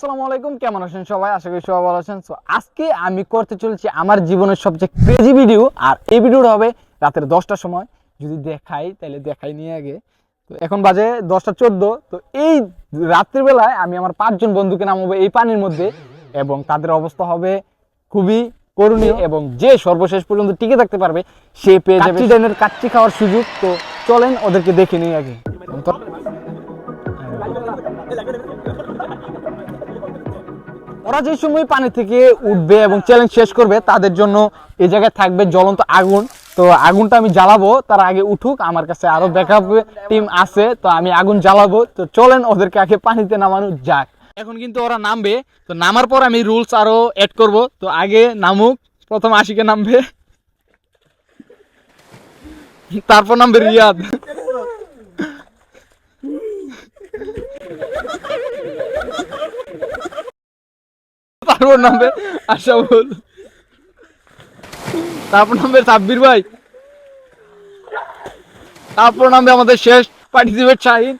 আসসালামু আলাইকুম কেমন আছেন সবাই? আশা করি সবাই ভালো আছেন। তো আজকে আমি করতে চলেছি আমার জীবনের সবচেয়ে ক্রেজি ভিডিও আর এই ভিডিওটা হবে রাতের দশটার সময়। যদি দেখাই তাহলে দেখাই নিয়ে আগে। তো এখন বাজে দশটা চোদ্দ। তো এই রাত্রির বেলায় আমি আমার পাঁচজন বন্ধুকে নামাবো এই পানির মধ্যে এবং তাদের অবস্থা হবে খুবই করুণীয় এবং যে সর্বশেষ পর্যন্ত টিকে থাকতে পারবে সে পেয়ে যাবে কাচ্চি খাওয়ার সুযোগ। তো চলেন ওদেরকে দেখে নিই আগে। ওরা যে সময় পানি থেকে উঠবে এবং চ্যালেঞ্জ শেষ করবে, তাদের জন্য এই জায়গায় থাকবে জ্বলন্ত আগুন। তো আগুনটা আমি জ্বালাবো, তার আগে উঠুক, আমার কাছে আরও ব্যাকআপ টিম আছে, তো আমি আগুন জ্বালাবো। তো চলেন, ওদেরকে আগে পানিতে নামানো যাক। এখন কিন্তু ওরা নামবে, তো নামার পর আমি রুলস আরও অ্যাড করব। তো আগে নামুক, প্রথম আশিকে নামবে। তারপর নামবে রিয়াদ। তারপর নামবে আশাবুল তারপর নামবে সাব্বির ভাই। তারপর নামবে আমাদের শেষ শাহিন।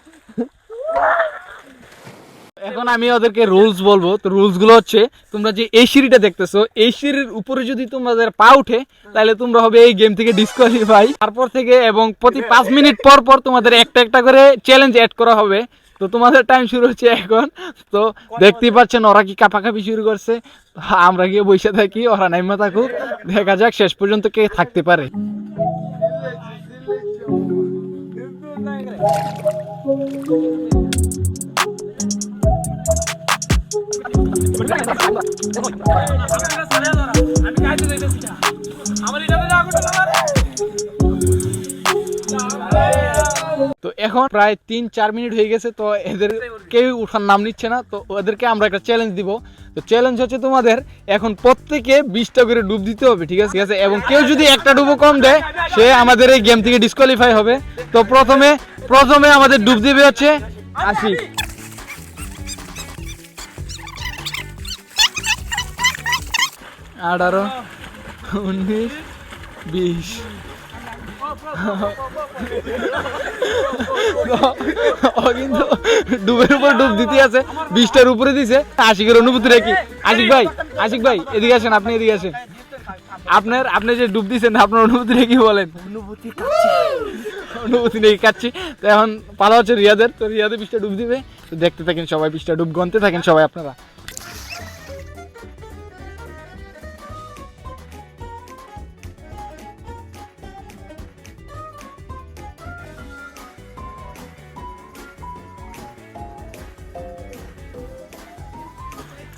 এখন আমি ওদেরকে রুলস বলব, তো রুলসগুলো হচ্ছে, তোমরা যে এই সিঁড়িটা দেখতেছো, এই সিঁড়ির উপরে যদি তোমাদের পা উঠে, তাহলে তোমরা হবে এই গেম থেকে ডিসকোয়ালিফাই তারপর থেকে এবং প্রতি পাঁচ মিনিট পর পর তোমাদের একটা একটা করে চ্যালেঞ্জ অ্যাড করা হবে। তো তোমাদের টাইম শুরু হচ্ছে এখন। তো দেখতেই পাচ্ছেন ওরা কি কাপাকাপি শুরু করছে? আমরা গিয়ে বসে থাকি ওরা নাইমা থাকুক দেখা যাক শেষ পর্যন্ত কে থাকতে পারে। তো এখন প্রায় তিন, চার মিনিট হয়ে গেছে, তো এদের কেউ উঠার নাম নিচ্ছে না, তো ওদেরকে আমরা একটা চ্যালেঞ্জ দিব। তো চ্যালেঞ্জ হচ্ছে তোমাদের, এখন প্রত্যেকে বিশটা করে ডুব দিতে হবে, ঠিক আছে? ঠিক আছে? এবং কেউ যদি একটা ডুবো কম দেয়, সে আমাদের এই গেম থেকে ডিসকোয়ালিফাই হবে। তো প্রথমে প্রথমে আমাদের ডুব দিবে হচ্ছে আশি আঠারো, উনিশ, বিশ। ও কিন্তু ডুবের উপর ডুব দিতে আছে বিশটার উপরে দিছে। আশিকের অনুভূতি রেখি। আশিক ভাই আশিক ভাই এদিকে আসেন আপনি এদিকে আসেন। আপনার আপনি যে ডুব দিচ্ছেন আপনার অনুভূতি রেখে বলেন। অনুভূতি অনুভূতি নেই কাচ্ছি। তো এখন পালা হচ্ছে রিয়াদের তো রিয়াদের বিশটা ডুব দিবে। তো দেখতে থাকেন সবাই বিশটা ডুব গনতে থাকেন সবাই আপনারা।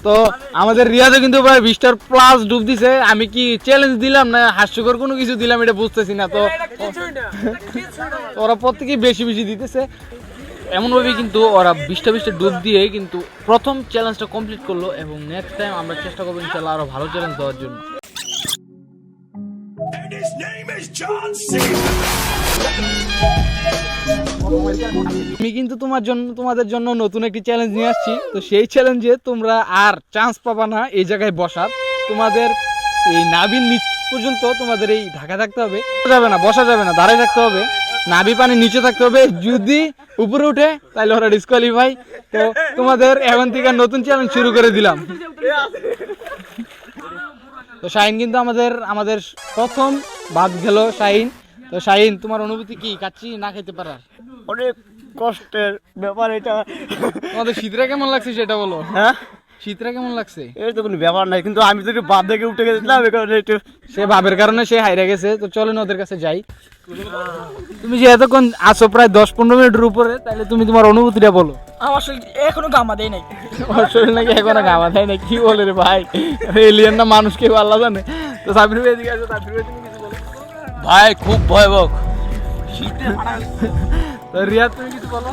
তো আমাদের রিয়াজও কিন্তু প্রায় বিশটার প্লাস ডুব দিছে। আমি কি চ্যালেঞ্জ দিলাম না হাস্যকর কোনো কিছু দিলাম এটা বুঝতেছি না তো ওরা প্রত্যেকেই বেশি বেশি দিতেছে। এমনভাবে কিন্তু ওরা বিশটা বিশটা ডুব দিয়ে কিন্তু প্রথম চ্যালেঞ্জটা কমপ্লিট করল এবং নেক্সট টাইম আমরা চেষ্টা করব ইনশাল্লাহ আরও ভালো চ্যালেঞ্জ দেওয়ার জন্য। And his name is John C. আমি কিন্তু তোমার জন্য, তোমাদের জন্য নতুন একটি চ্যালেঞ্জ নিয়ে আসছি। তো সেই চ্যালেঞ্জে তোমরা আর চান্স পাবা না এই জায়গায় বসার। তোমাদের এই নাভির নিচ পর্যন্ত তোমাদের এই ঢাকা থাকতে হবে। যাবে না, বসা যাবে না, দাঁড়ায় থাকতে হবে। নাভি পানি নিচে থাকতে হবে। যদি উপরে উঠে তাহলে ওরা ডিসকোয়ালিফাই তো তোমাদের এখন থেকে নতুন চ্যালেঞ্জ শুরু করে দিলাম। তো শাহিন কিন্তু আমাদের আমাদের প্রথম বাদ গেল শাহিন। তো শাহিন, তোমার অনুভূতি কি? কাচ্চি না খেতে পারার? অনেক কষ্টের ব্যাপার এটা। তোমাদের শীতরা কেমন লাগছে সেটা বলো। হ্যাঁ? শীতরা কেমন লাগছে? এটা তো কোনো ব্যাপার নাই কিন্তু আমি তো একটু বাদ থেকে উঠে গেছিলাম এই কারণে একটু সে ভাবের কারণে সে হাইরে গেছে তো চলেন ওদের কাছে যাই। তুমি যে এতক্ষণ আসো প্রায় দশ পনেরো মিনিটের উপরে তাহলে তুমি তোমার অনুভূতিটা বলো। আমার শরীর এখনও গামা দেয় নাই। শরীর নাকি এখনও গামা দেয় না কি বলে রে ভাই? এলিয়ান না মানুষ কেউ আল্লাহ জানে। তো সাবির ভাই এদিকে আসো সাবির ভাই তুমি কিছু বলো। ভাই খুব ভয়াবহ। রিয়াদ তুমি কিছু বলো?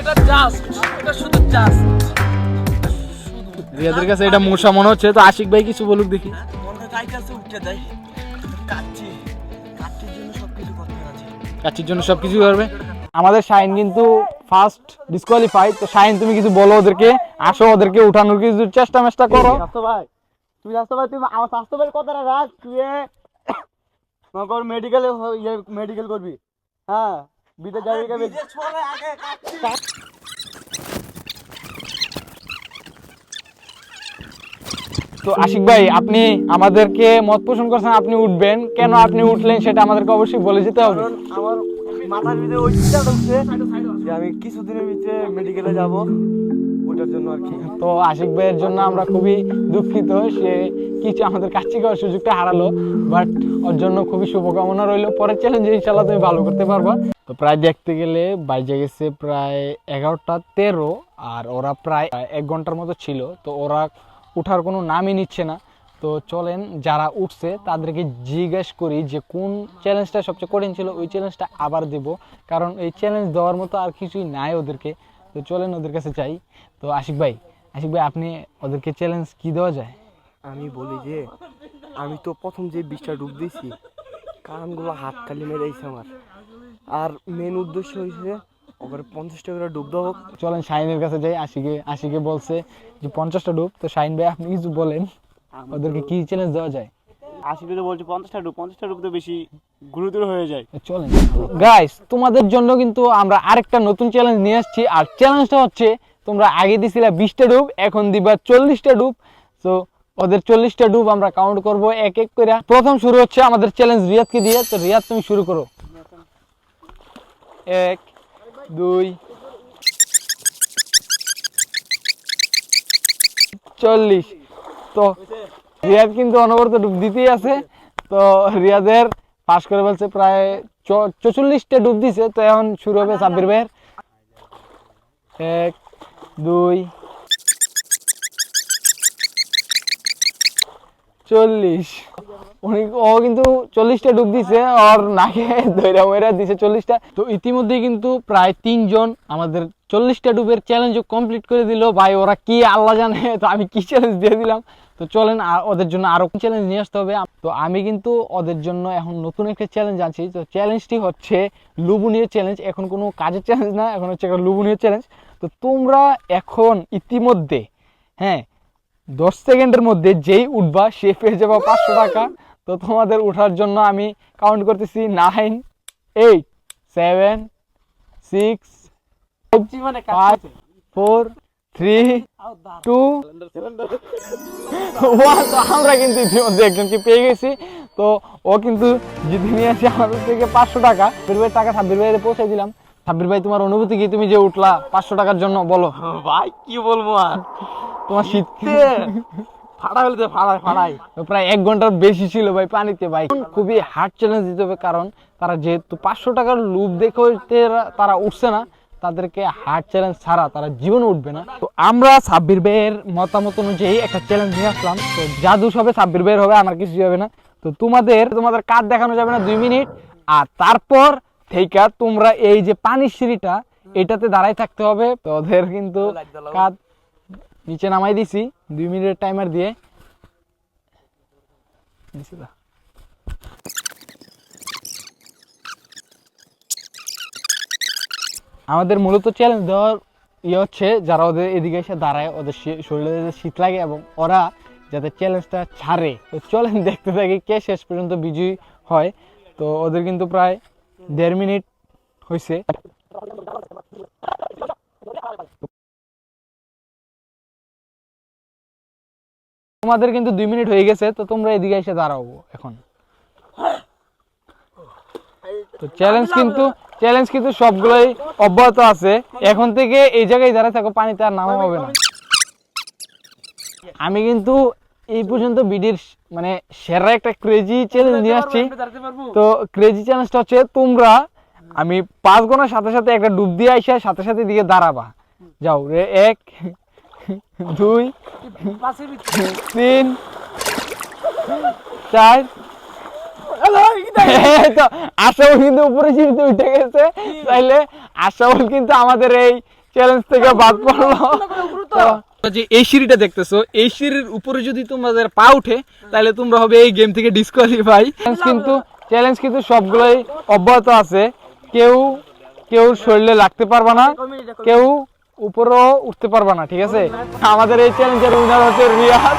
এটা জাস্ট এটা শুধু জাস্ট রিয়াদের কাছে এটা মশা মনে হচ্ছে তো আশিক ভাই কিছু বলুক দেখি। মনে যাইতেছে উঠে দেয়? জন্য করতে আছে কাচ্চির জন্য সব কিছু করবে? আমাদের শাইন কিন্তু ফার্স্ট ডিসকোয়ালিফাইড তো শাইন তুমি কিছু বলো ওদেরকে আসো ওদেরকে উঠানোর কিছু চেষ্টা মেষ্টা করো। ভাই তুমি স্বাস্থ্য ভাই তুমি আমার স্বাস্থ্য ভাইয়ের কথাটা রাখ তুই মনে কর মেডিকেলে মেডিকেল করবি। হ্যাঁ বিদেশ যাবি তো আশিক ভাই আপনি আমাদেরকে মত পোষণ করছেন আপনি উঠবেন। কেন আপনি উঠলেন সেটা আমাদেরকে অবশ্যই বলে যেতে হবে। আমার মাথার ভিতরে ওই চিন্তা ঢুকছে যে আমি কিছুদিনের ভিতরে মেডিকেলে যাব। ওটার জন্য আর কি। তো আশিক ভাইয়ের জন্য আমরা খুবই দুঃখিত সে কিছু আমাদের কাছে খাওয়ার সুযোগটা হারালো বাট ওর জন্য খুবই শুভকামনা রইল। পরের চ্যালেঞ্জে ইনশাল্লাহ তুমি ভালো করতে পারবা। তো প্রায় দেখতে গেলে বাইজে গেছে প্রায় এগারোটা তেরো আর ওরা প্রায় এক ঘণ্টার মতো ছিল। তো ওরা উঠার কোনো নামই নিচ্ছে না। তো চলেন যারা উঠছে তাদেরকে জিজ্ঞেস করি যে কোন চ্যালেঞ্জটা সবচেয়ে কঠিন ছিল, ওই চ্যালেঞ্জটা আবার দেব। কারণ এই চ্যালেঞ্জ দেওয়ার মতো আর কিছুই নাই ওদেরকে। তো চলেন ওদের কাছে চাই তো আশিক ভাই আশিক ভাই, আপনি ওদেরকে চ্যালেঞ্জ কি দেওয়া যায়? আমি বলি যে, আমি তো প্রথম যে বিষটা ডুব দিয়েছি কারণগুলো হাত খালি মেরেছে আমার। আর মেন উদ্দেশ্য হয়েছে ওখানে পঞ্চাশটা টাকা করে ডুব দেওয়া হোক চলেন শাহিনের কাছে যাই আশিকে আশিকে বলছে যে পঞ্চাশটা ডুব। তো শাহিন ভাই আপনি কিছু বলেন ওদেরকে কি চ্যালেঞ্জ দেওয়া যায়? আশি তো বলছে পঞ্চাশটা ডুব পঞ্চাশটা ডুব তো বেশি গুরুতর হয়ে যায়। চলেন। গাইস তোমাদের জন্য কিন্তু আমরা আরেকটা নতুন চ্যালেঞ্জ নিয়ে আসছি। আর চ্যালেঞ্জটা হচ্ছে তোমরা আগে দিছিলা বিশটা ডুব এখন দিবা চল্লিশটা ডুব। তো ওদের চল্লিশটা ডুব আমরা কাউন্ট করব, এক এক করে। প্রথম শুরু হচ্ছে আমাদের চ্যালেঞ্জ রিয়াদকে দিয়ে, তো রিয়াদ তুমি শুরু করো। এক, দুই, চল্লিশ। তো রিয়াদ কিন্তু অনবরত ডুব দিতেই আছে। তো রিয়াদের পাস করে বলছে প্রায় চৌচল্লিশটা ডুব দিছে, তো এখন শুরু হবে সাব্বির ভাইয়ের। এক, দুই চল্লিশ। উনি, ও কিন্তু চল্লিশটা ডুব দিছে আর নাকে দৈরা ময়রা দিছে চল্লিশটা। তো ইতিমধ্যে কিন্তু প্রায় তিনজন আমাদের চল্লিশটা ডুবের চ্যালেঞ্জ কমপ্লিট করে দিল। ভাই, ওরা কি আল্লাহ জানে? তো আমি কি চ্যালেঞ্জ দিয়ে দিলাম? তো চলেন ওদের জন্য আরও চ্যালেঞ্জ নিয়ে আসতে হবে? তো আমি কিন্তু ওদের জন্য এখন নতুন একটা চ্যালেঞ্জ আনছি। তো চ্যালেঞ্জটি হচ্ছে লুবনীয় চ্যালেঞ্জ এখন কোনো কাজের চ্যালেঞ্জ না, এখন হচ্ছে একটা লুবনীয় চ্যালেঞ্জ তো তোমরা এখন ইতিমধ্যে হ্যাঁ দশ সেকেন্ডের মধ্যে যেই উঠবা সে পেয়ে যাব পাঁচশো টাকা। তো তোমাদের ওঠার জন্য আমি কাউন্ট করতেছি nine eight seven six five four three two one আমরা কিন্তু ইতিমধ্যে একজনকে পেয়ে গেছি। তো ও কিন্তু জিতে নিয়ে আসি আমাদের থেকে পাঁচশো টাকা। ভাইয়ের টাকা সাব্বির পৌঁছে দিলাম। সাব্বির ভাই তোমার অনুভূতি কি? তুমি যে উঠলা পাঁচশো টাকার জন্য বলো। ভাই কি বলব আর? তোমার শীত ফাড়া হলে ফাড়াই ফাড়াই প্রায় এক ঘণ্টার বেশি ছিল ভাই পানিতে ভাই। খুবই হার্ড চ্যালেঞ্জ দিতে হবে কারণ তারা যেহেতু পাঁচশো টাকার লুপ দেখে তারা উঠছে না তাদেরকে হার্ড চ্যালেঞ্জ ছাড়া তারা জীবনে উঠবে না। তো আমরা সাব্বির ভাইয়ের মতামত অনুযায়ী একটা চ্যালেঞ্জ নিয়ে আসলাম। তো জাদু হবে সাব্বির ভাইয়ের হবে আমার কিছু হবে না। তো তোমাদের তোমাদের কাজ দেখানো যাবে না দুই মিনিট। আর তারপর থেকে তোমরা এই যে পানির সিঁড়িটা এটাতে দাঁড়াই থাকতে হবে। তো ওদের কিন্তু কাজ নিচে নামাই দিছি দুই মিনিটের টাইমার দিয়ে। আমাদের মূলত চ্যালেঞ্জ দেওয়ার ইয়ে হচ্ছে যারা ওদের এদিকে এসে দাঁড়ায় ওদের শরীরে যাতে শীত লাগে এবং ওরা যাতে চ্যালেঞ্জটা ছাড়ে। তো চলেন দেখতে থাকি কে শেষ পর্যন্ত বিজয়ী হয়। তো ওদের কিন্তু প্রায় দেড় মিনিট হয়েছে তোমাদের কিন্তু দুই মিনিট হয়ে গেছে, তো তোমরা এদিকে এসে দাঁড়াও এখন। তো চ্যালেঞ্জ কিন্তু চ্যালেঞ্জ কিন্তু সবগুলোই অব্যাহত আছে। এখন থেকে এই জায়গায় দাঁড়ায় থাকো, পানিতে আর নামা হবে না। আমি কিন্তু এই পর্যন্ত বিডির মানে সেরা একটা ক্রেজি চ্যালেঞ্জ নিয়ে আসছি। তো ক্রেজি চ্যালেঞ্জটা হচ্ছে তোমরা আমি পাঁচ গোনার সাথে সাথে একটা ডুব দিয়ে আইসা সাথে সাথে দিকে দাঁড়াবা। যাও রে এক দুই তিন চার। আশাবল কিন্তু উপরে সিঁড়িতে উঠে গেছে। তাইলে আশাবল কিন্তু আমাদের এই চ্যালেঞ্জ থেকে বাদ পড়ল। তো যে এই সিঁড়িটা দেখতেছো, এই সিঁড়ির উপরে যদি তোমাদের পা উঠে, তাহলে তোমরা হবে এই গেম থেকে ডিসকোয়ালিফাই কিন্তু চ্যালেঞ্জ কিন্তু সবগুলোই অব্যাহত আছে। কেউ কেউ শরীরে লাগতে পারবে না। কেউ উপরেও উঠতে পারবা না, ঠিক আছে? আমাদের এই চ্যালেঞ্জের উইনার হচ্ছে রিয়াদ।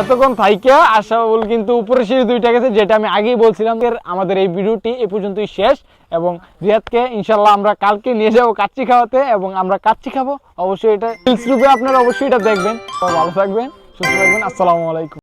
এতক্ষণ থাইকা আশাবুল কিন্তু উপরে সিঁড়ি দুইটা গেছে, যেটা আমি আগেই বলছিলাম আমাদের এই ভিডিওটি এ পর্যন্তই শেষ এবং রিয়াদকে ইনশাল্লাহ আমরা কালকে নিয়ে যাব কাচ্চি খাওয়াতে এবং আমরা কাচ্চি খাব। অবশ্যই এটা রিলস রূপে আপনারা অবশ্যই এটা দেখবেন। ভালো থাকবেন, সুস্থ থাকবেন। আসসালামু আলাইকুম।